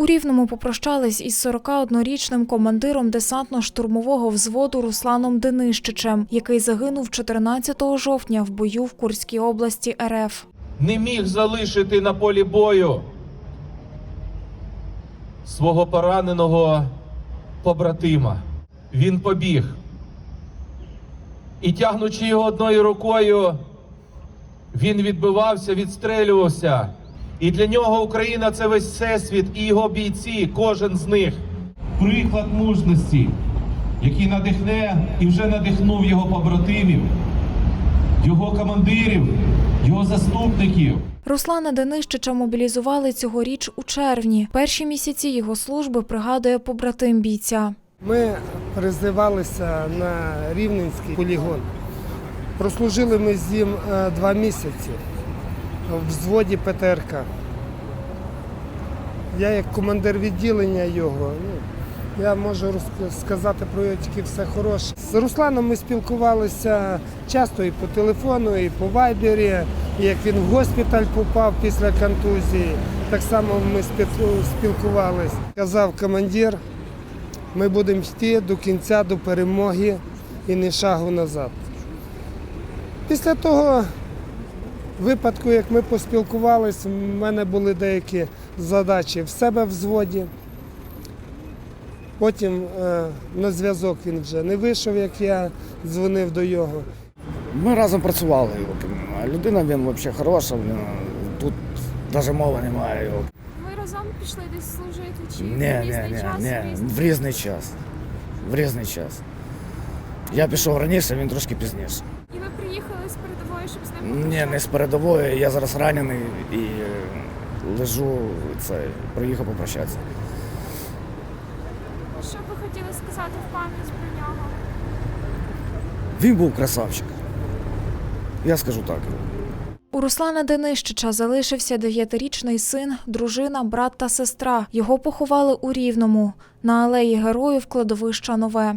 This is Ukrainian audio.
У Рівному попрощались із 41-річним командиром десантно-штурмового взводу Русланом Денищичем, який загинув 14 жовтня в бою в Курській області РФ. не міг залишити на полі бою свого пораненого побратима. Він побіг. І тягнучи його одною рукою, він відбивався, відстрелювався. І для нього Україна це весь всесвіт і його бійці, кожен з них. Приклад мужності, який надихне і вже надихнув його побратимів, його командирів, його заступників. Руслана Денищича мобілізували цьогоріч у червні. Перші місяці його служби пригадує побратим бійця. Ми призивалися на Рівненський полігон. Прослужили ми з ним е, два місяці в взводі ПТРК. Я як командир відділення його, ну, я можу сказати про його тільки все хороше. З Русланом ми спілкувалися часто і по телефону, і по вайбері. І Як він в госпіталь попав після контузії, так само ми спілкувалися. Казав командир, ми будемо йти до кінця, до перемоги і не шагу назад. Після того випадку, як ми поспілкувалися, в мене були деякі задачі в себе в взводі. Потім е, на зв'язок він вже не вийшов, як я дзвонив до його. Ми разом працювали. Людина він взагалі хороша, тут навіть мови немає. його. Ви разом пішли десь служити чи Ні, в різний ні, час? ні, в різний- в різний час. В різний час. Я пішов раніше, він трошки пізніше. І ви приїхали з передової, щоб з ним Ні, не з передової, я зараз ранений і е, лежу, це, приїхав попрощатися. Що б ви хотіли сказати в пам'ять про нього? Він був красавчик. Я скажу так. У Руслана Денищича залишився дев'ятирічний син, дружина, брат та сестра. Його поховали у Рівному на алеї героїв кладовища Нове.